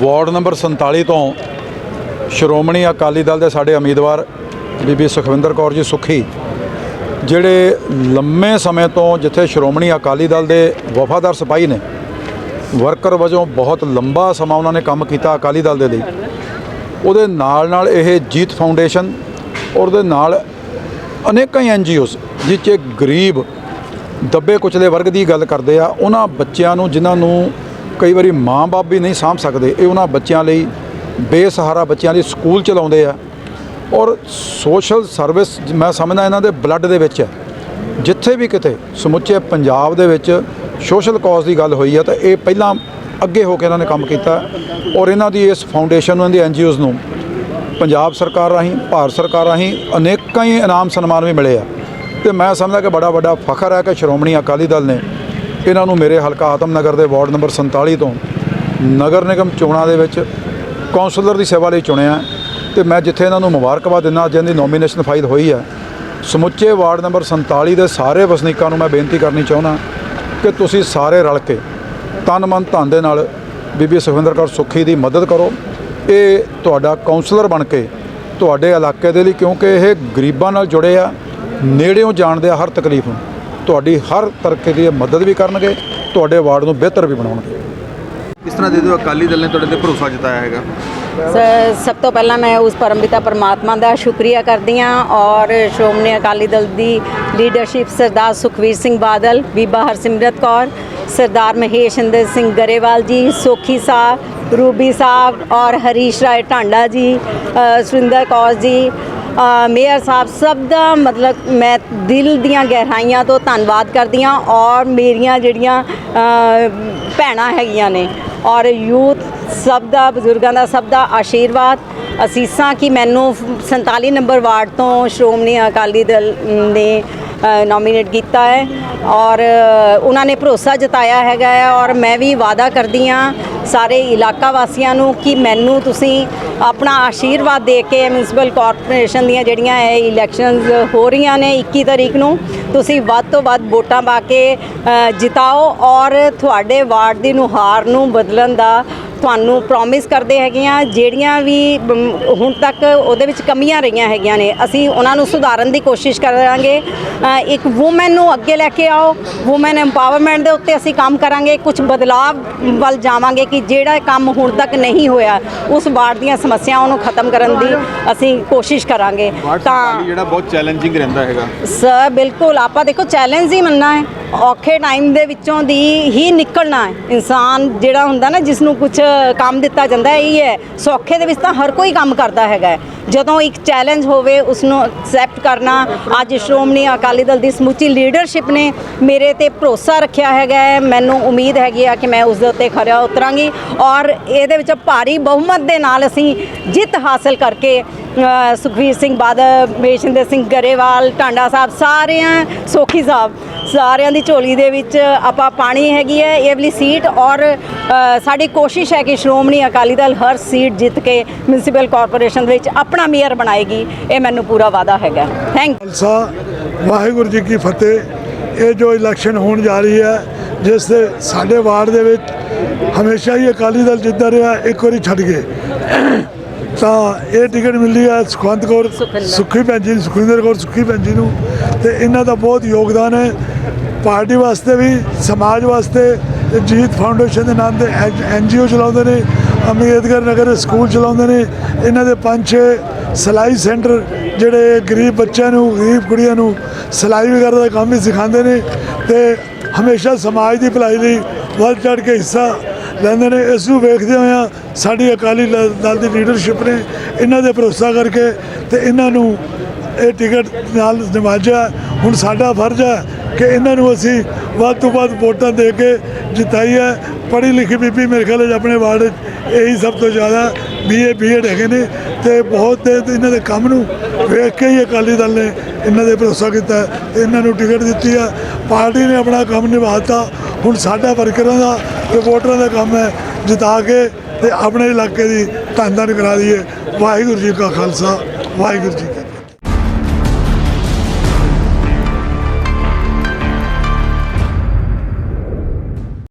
Ward number 47 ਤੋਂ ਸ਼੍ਰੋਮਣੀ ਅਕਾਲੀ ਦਲ ਦੇ ਸਾਡੇ ਉਮੀਦਵਾਰ ਬੀਬੀ ਸੁਖਵਿੰਦਰ ਕੌਰ ਜੀ ਸੁਖੀ, ਜਿਹੜੇ ਲੰਮੇ ਸਮੇਂ ਤੋਂ ਜਿੱਥੇ ਸ਼੍ਰੋਮਣੀ ਅਕਾਲੀ ਦਲ ਦੇ ਵਫਾਦਾਰ ਸਿਪਾਹੀ ਨੇ, ਵਰਕਰ ਵਜੋਂ ਬਹੁਤ ਲੰਬਾ ਸਮਾਂ ਉਹਨਾਂ ਨੇ ਕੰਮ ਕੀਤਾ ਅਕਾਲੀ ਦਲ ਦੇ ਲਈ। ਉਹਦੇ ਨਾਲ ਨਾਲ ਇਹ ਜੀਤ ਫਾਊਂਡੇਸ਼ਨ ਔਰ ਉਹਦੇ ਨਾਲ ਅਨੇਕਾਂ ਐਨ ਜੀ ਓਸ ਜਿਹ 'ਚ ਗਰੀਬ, ਦੱਬੇ ਕੁਚਲੇ ਵਰਗ ਦੀ ਗੱਲ ਕਰਦੇ ਆ, ਉਹਨਾਂ ਬੱਚਿਆਂ ਨੂੰ, ਜਿਨ੍ਹਾਂ ਨੂੰ ਕਈ ਵਾਰੀ ਮਾਂ-ਬਾਪ ਵੀ ਨਹੀਂ ਸਾਂਭ ਸਕਦੇ। ਇਹ ਉਹਨਾਂ ਬੱਚਿਆਂ ਲਈ ਬੇਸਹਾਰਾ ਬੱਚਿਆਂ ਲਈ ਸਕੂਲ ਚਲਾਉਂਦੇ ਆ। ਔਰ ਸੋਸ਼ਲ ਸਰਵਿਸ ਮੈਂ ਸਮਝਦਾ ਇਹਨਾਂ ਦੇ ਬਲੱਡ ਦੇ ਵਿੱਚ ਹੈ। ਜਿੱਥੇ ਵੀ ਕਿਤੇ, ਸਮੁੱਚੇ ਪੰਜਾਬ ਦੇ ਵਿੱਚ ਸੋਸ਼ਲ ਕਾਜ਼ ਦੀ ਗੱਲ ਹੋਈ ਹੈ ਤਾਂ ਇਹ ਪਹਿਲਾਂ ਅੱਗੇ ਹੋ ਕੇ ਇਹਨਾਂ ਨੇ ਕੰਮ ਕੀਤਾ। ਔਰ ਇਹਨਾਂ ਦੀ ਇਸ ਫਾਊਂਡੇਸ਼ਨ ਨੂੰ, ਇਹਨਾਂ ਦੀ ਐਨ ਨੂੰ ਪੰਜਾਬ ਸਰਕਾਰ ਰਾਹੀਂ, ਭਾਰਤ ਸਰਕਾਰ ਰਾਹੀਂ ਅਨੇਕਾਂ ਹੀ ਇਨਾਮ ਸਨਮਾਨ ਵੀ ਮਿਲੇ ਆ। ਤੇ ਮੈਂ ਸਮਝਦਾ ਕਿ ਬੜਾ ਵੱਡਾ ਫਖਰ ਹੈ ਕਿ ਸ਼੍ਰੋਮਣੀ ਅਕਾਲੀ ਦਲ ਨੇ ਇਹਨਾਂ ਨੂੰ ਮੇਰੇ ਹਲਕਾ ਆਤਮਨਗਰ ਦੇ ਵਾਰਡ ਨੰਬਰ 47 ਤੋਂ ਨਗਰ ਨਿਗਮ ਚੋਣਾਂ ਦੇ ਵਿੱਚ ਕੌਂਸਲਰ ਦੀ ਸੇਵਾ ਲਈ ਚੁਣਿਆ ਤੇ ਮੈਂ ਜਿੱਥੇ ਇਹਨਾਂ ਨੂੰ ਮੁਬਾਰਕਬਾਦ ਦਿੰਦਾ, ਅੱਜ ਇਹਨਾਂ ਦੀ ਨੋਮੀਨੇਸ਼ਨ ਫਾਈਲ ਹੋਈ ਹੈ। ਸਮੁੱਚੇ ਵਾਰਡ ਨੰਬਰ 47 ਦੇ ਸਾਰੇ ਵਸਨੀਕਾਂ ਨੂੰ ਮੈਂ ਬੇਨਤੀ ਕਰਨੀ ਚਾਹੁੰਦਾ ਕਿ ਤੁਸੀਂ ਸਾਰੇ ਰਲ ਕੇ ਤਨ ਮਨ ਧਨ ਦੇ ਨਾਲ ਬੀਬੀ ਸੁਖਵਿੰਦਰ ਕੌਰ ਸੁੱਖੀ ਦੀ ਮਦਦ ਕਰੋ। ਇਹ ਤੁਹਾਡਾ ਕਾਉਂਸਲਰ ਬਣ ਕੇ ਤੁਹਾਡੇ ਇਲਾਕੇ ਦੇ ਲਈ ਕਿਉਂਕਿ ਇਹ ਗਰੀਬਾਂ ਨਾਲ ਜੁੜੇ ਆ, ਨੇੜਿਓਂ ਜਾਣਦੇ ਆ ਹਰ ਤਕਲੀਫ ਨੂੰ। ਤੁਹਾਡੀ ਹਰ ਤਰਕੇ ਦੀ ਮਦਦ ਵੀ ਕਰਨਗੇ ਤੁਹਾਡੇ ਵਾਰਡ ਨੂੰ ਬਿਹਤਰ ਵੀ ਬਣਾਉਣਗੇ। ਕਿਸ ਤਰ੍ਹਾਂ ਦੇ ਦਿਓ ਅਕਾਲੀ ਦਲ ਨੇ ਤੁਹਾਡੇ ਤੇ ਭਰੋਸਾ ਜਤਾਇਆ ਹੈਗਾ? ਸਭ ਤੋਂ ਪਹਿਲਾਂ ਮੈਂ ਉਸ ਪਰਮਪਿਤਾ ਪਰਮਾਤਮਾ ਦਾ ਸ਼ੁਕਰੀਆ ਕਰਦੀ ਹਾਂ ਔਰ ਸ਼੍ਰੋਮਣੀ ਅਕਾਲੀ ਦਲ ਦੀ ਲੀਡਰਸ਼ਿਪ ਸਰਦਾਰ ਸੁਖਵੀਰ ਸਿੰਘ ਬਾਦਲ ਬੀਬਾ ਹਰਸਿਮਰਤ ਕੌਰ ਸਰਦਾਰ ਮਹੇਸ਼ਿੰਦਰ ਸਿੰਘ ਗਰੇਵਾਲ ਜੀ ਸੋਖੀ ਸਾਹਿਬ ਰੂਬੀ ਸਾਹਿਬ ਔਰ ਹਰੀਸ਼ ਰਾਏ ਟਾਂਡਾ ਜੀ ਸੁਰਿੰਦਰ ਕੌਰ ਜੀ ਮੇਅਰ ਸਾਹਿਬ, ਸਭ ਦਾ ਮਤਲਬ ਮੈਂ ਦਿਲ ਦੀਆਂ ਗਹਿਰਾਈਆਂ ਤੋਂ ਧੰਨਵਾਦ ਕਰਦੀ ਹਾਂ ਔਰ ਮੇਰੀਆਂ ਜਿਹੜੀਆਂ ਭੈਣਾਂ ਹੈਗੀਆਂ ਨੇ ਔਰ ਯੂਥ, ਸਭ ਦਾ, ਬਜ਼ੁਰਗਾਂ ਦਾ ਸਭ ਦਾ ਆਸ਼ੀਰਵਾਦ। ਅਸੀਸਾਂ ਕਿ ਮੈਨੂੰ 47 ਨੰਬਰ ਵਾਰਡ ਤੋਂ ਸ਼੍ਰੋਮਣੀ ਅਕਾਲੀ ਦਲ ਨੇ ਨੋਮੀਨੇਟ ਕੀਤਾ ਹੈ ਔਰ ਉਹਨਾਂ ਨੇ ਭਰੋਸਾ ਜਤਾਇਆ ਹੈਗਾ ਹੈ ਔਰ ਮੈਂ ਵੀ ਵਾਅਦਾ ਕਰਦੀ ਹਾਂ ਸਾਰੇ ਇਲਾਕਾ ਵਾਸੀਆਂ ਨੂੰ ਕਿ ਮੈਨੂੰ ਤੁਸੀਂ ਆਪਣਾ ਆਸ਼ੀਰਵਾਦ ਦੇ ਕੇ ਮਿਊਨਿਸਪਲ ਕਾਰਪੋਰੇਸ਼ਨ ਦੀਆਂ ਜਿਹੜੀਆਂ ਇਹ ਇਲੈਕਸ਼ਨਸ ਹੋ ਰਹੀਆਂ ਨੇ 21 ਤਰੀਕ ਨੂੰ, ਤੁਸੀਂ ਵੱਧ ਤੋਂ ਵੱਧ ਵੋਟਾਂ ਪਾ ਕੇ ਜਿਤਾਓ ਔਰ ਤੁਹਾਡੇ ਵਾਰਡ ਦੀ ਨੁਹਾਰ ਨੂੰ ਬਦਲਣ ਦਾ ਤੁਹਾਨੂੰ ਪ੍ਰੋਮਿਸ ਕਰਦੇ ਹੈਗੇ ਆ ਜਿਹੜੀਆਂ ਵੀ ਹੁਣ ਤੱਕ ਉਹਦੇ ਵਿੱਚ ਕਮੀਆਂ ਰਹੀਆਂ ਹੈਗੀਆਂ ਨੇ। ਅਸੀਂ ਉਹਨਾਂ ਨੂੰ ਸੁਧਾਰਨ ਦੀ ਕੋਸ਼ਿਸ਼ ਕਰਾਂਗੇ। ਇੱਕ ਔਮਨ ਨੂੰ ਅੱਗੇ ਲੈ ਕੇ ਆਓ। ਔਮਨ ਐਮਪਾਵਰਮੈਂਟ ਦੇ ਉੱਤੇ ਅਸੀਂ ਕੰਮ ਕਰਾਂਗੇ। ਕੁਝ ਬਦਲਾਵ ਵੱਲ ਜਾਵਾਂਗੇ ਕਿ ਜਿਹੜਾ ਕੰਮ ਹੁਣ ਤੱਕ ਨਹੀਂ ਹੋਇਆ ਉਸ ਵਾਰਡ ਦੀਆਂ ਸਮੱਸਿਆਵਾਂ ਨੂੰ ਖਤਮ ਕਰਨ ਦੀ ਅਸੀਂ ਕੋਸ਼ਿਸ਼ ਕਰਾਂਗੇ। ਤਾਂ 47 ਜਿਹੜਾ ਬਹੁਤ ਚੈਲੰਜਿੰਗ ਰਹਿੰਦਾ ਹੈਗਾ। ਸਰ ਬਿਲਕੁਲ। ਆਪਾਂ ਦੇਖੋ ਚੈਲੰਜ ਹੀ ਮੰਨਣਾ ਹੈ। ਔਖੇ ਟਾਈਮ ਦੇ ਵਿੱਚੋਂ ਦੀ ਹੀ ਨਿਕਲਣਾ ਹੈ। ਇਨਸਾਨ ਜਿਹੜਾ ਹੁੰਦਾ ਨਾ ਜਿਸ ਨੂੰ ਕੁਝ ਕੰਮ ਦਿੱਤਾ ਜਾਂਦਾ ਹੈ ਇਹ ਹੈ। ਸੌਖੇ ਦੇ ਵਿੱਚ ਤਾਂ ਹਰ ਕੋਈ ਕੰਮ ਕਰਦਾ ਹੈਗਾ ਜਦੋਂ ਇੱਕ ਚੈਲੰਜ ਹੋਵੇ ਉਸ ਨੂੰ ਐਕਸੈਪਟ ਕਰਨਾ ਅੱਜ ਸ਼੍ਰੋਮਣੀ ਅਕਾਲੀ ਦਲ ਦੀ ਸਮੁੱਚੀ ਲੀਡਰਸ਼ਿਪ ਨੇ ਮੇਰੇ ਤੇ ਭਰੋਸਾ ਰੱਖਿਆ ਹੈਗਾ ਮੈਨੂੰ ਉਮੀਦ ਹੈਗੀ ਆ ਕਿ ਮੈਂ ਉਸ ਦੇ ਉੱਤੇ ਖਰਾ ਉਤਰਾਂਗੀ ਔਰ ਇਹਦੇ ਵਿੱਚ ਭਾਰੀ ਬਹੁਮਤ ਦੇ ਨਾਲ ਅਸੀਂ ਜਿੱਤ ਹਾਸਲ ਕਰਕੇ ਅ, ਸੁਖਵੀਰ ਸਿੰਘ ਬਾਦਲ ਮੇਸ਼ਿੰਦਰ ਸਿੰਘ ਗਰੇਵਾਲ ਟਾਂਡਾ ਸਾਹਿਬ ਸਾਰਿਆਂ ਸੋਖੀ ਸਾਹਿਬ ਸਾਰਿਆਂ ਦੀ ਝੋਲੀ ਦੇ ਵਿੱਚ ਆਪਾਂ ਪਾਣੀ ਹੈਗੀ ਹੈ, ਇਹ ਵਾਲੀ ਸੀਟ ਔਰ ਸਾਡੀ ਕੋਸ਼ਿਸ਼ ਹੈ ਕਿ ਸ਼੍ਰੋਮਣੀ ਅਕਾਲੀ ਦਲ ਹਰ ਸੀਟ ਜਿੱਤ ਕੇ ਮਿਊਨਿਸਪਲ ਕਾਰਪੋਰੇਸ਼ਨ ਦੇ ਵਿੱਚ ਆਪਣਾ ਮੇਅਰ ਬਣਾਏਗੀ, ਇਹ ਮੈਨੂੰ ਪੂਰਾ ਵਾਅਦਾ ਹੈਗਾ। ਥੈਂਕ ਖਾਲਸਾ, ਵਾਹਿਗੁਰੂ ਜੀ ਕੀ ਫਤਿਹ। ਇਹ ਜੋ ਇਲੈਕਸ਼ਨ ਹੋਣ ਜਾ ਰਹੀ ਹੈ, ਜਿਸ ਦੇ ਸਾਡੇ ਵਾਰਡ ਦੇ ਵਿੱਚ ਹਮੇਸ਼ਾ ਹੀ ਅਕਾਲੀ ਦਲ ਜਿੱਤਦਾ ਰਿਹਾ, ਇੱਕ ਵਾਰੀ ਛੱਡ ਗਏ ਤਾਂ ਇਹ ਟਿਕਟ ਮਿਲੀ ਹੈ ਸੁਖਵੰਤ ਕੌਰ। ਸੁਖੀ ਭੈਣ ਜੀ ਸੁਖਵਿੰਦਰ ਕੌਰ ਸੁਖੀ ਭੈਣ ਜੀ ਨੂੰ। ਤੇ ਇਹਨਾਂ ਦਾ ਬਹੁਤ ਯੋਗਦਾਨ ਹੈ। ਪਾਰਟੀ ਵਾਸਤੇ ਵੀ ਸਮਾਜ ਵਾਸਤੇ ਤੇ ਜੀਤ ਫਾਊਂਡੇਸ਼ਨ ਦੇ ਨਾਮ ਦੇ ਐਨ ਜੀ ਓ ਚਲਾਉਂਦੇ ਨੇ ਅੰਬੇਦਕਰ ਨਗਰ ਸਕੂਲ ਚਲਾਉਂਦੇ ਨੇ। ਇਹਨਾਂ ਦੇ ਪੰਜ ਛੇ ਸਿਲਾਈ ਸੈਂਟਰ ਜਿਹੜੇ ਗਰੀਬ ਬੱਚਿਆਂ ਨੂੰ ਗਰੀਬ ਕੁੜੀਆਂ ਨੂੰ ਸਿਲਾਈ ਵਗੈਰਾ ਦਾ ਕੰਮ ਵੀ ਸਿਖਾਉਂਦੇ ਨੇ। ਤੇ ਹਮੇਸ਼ਾ ਸਮਾਜ ਦੀ ਭਲਾਈ ਲਈ ਵੱਧ ਚੜ ਕੇ ਹਿੱਸਾ ਲੈਂਦੇ ਨੇ, ਇਸ ਨੂੰ ਵੇਖਦੇ ਹੋਇਆਂ ਸਾਡੀ ਅਕਾਲੀ ਦਲ ਦੀ ਲੀਡਰਸ਼ਿਪ ਨੇ ਇਹਨਾਂ ਦੇ ਭਰੋਸਾ ਕਰਕੇ ਤੇ ਇਹਨਾਂ ਨੂੰ ਇਹ ਟਿਕਟ ਨਾਲ ਨਿਵਾਜਿਆ। ਹੁਣ ਸਾਡਾ ਫਰਜ਼ ਹੈ ਕਿ ਇਹਨਾਂ ਨੂੰ ਅਸੀਂ ਵੱਧ ਤੋਂ ਵੱਧ ਵੋਟਾਂ ਦੇ ਕੇ ਜਿਤਾਈਏ। ਪੜ੍ਹੀ ਲਿਖੀ ਬੀਬੀ ਮੇਰੇ ਖਿਆਲ ਹੈ ਆਪਣੇ ਵਾਰਡ 'ਚ ਇਹੀ ਸਭ ਤੋਂ ਜ਼ਿਆਦਾ ਬੀਏ ਬੀਐਡ ਹੈਗੇ ਨੇ ਤੇ ਬਹੁਤ ਤੇ ਇਹਨਾਂ ਦੇ ਕੰਮ ਨੂੰ ਵੇਖ ਕੇ ਹੀ ਅਕਾਲੀ ਦਲ ਨੇ ਇਹਨਾਂ ਦੇ ਭਰੋਸਾ ਕੀਤਾ ਤੇ ਇਹਨਾਂ ਨੂੰ ਟਿਕਟ ਦਿੱਤੀ ਆ। ਪਾਰਟੀ ਨੇ ਆਪਣਾ ਕੰਮ ਨਿਭਾਤਾ। ਹੁਣ ਸਾਡਾ ਵਰਕਰਾਂ ਦਾ ਤੇ ਵੋਟਰਾਂ ਦਾ ਕੰਮ ਹੈ ਜਿਤਾ ਕੇ ਤੇ ਆਪਣੇ ਇਲਾਕੇ ਦੀ ਧੰਨ ਧੰਨ ਕਰਾ ਦਈਏ। ਵਾਹਿਗੁਰੂ ਜੀ ਕਾ ਖਾਲਸਾ, ਵਾਹਿਗੁਰੂ ਜੀ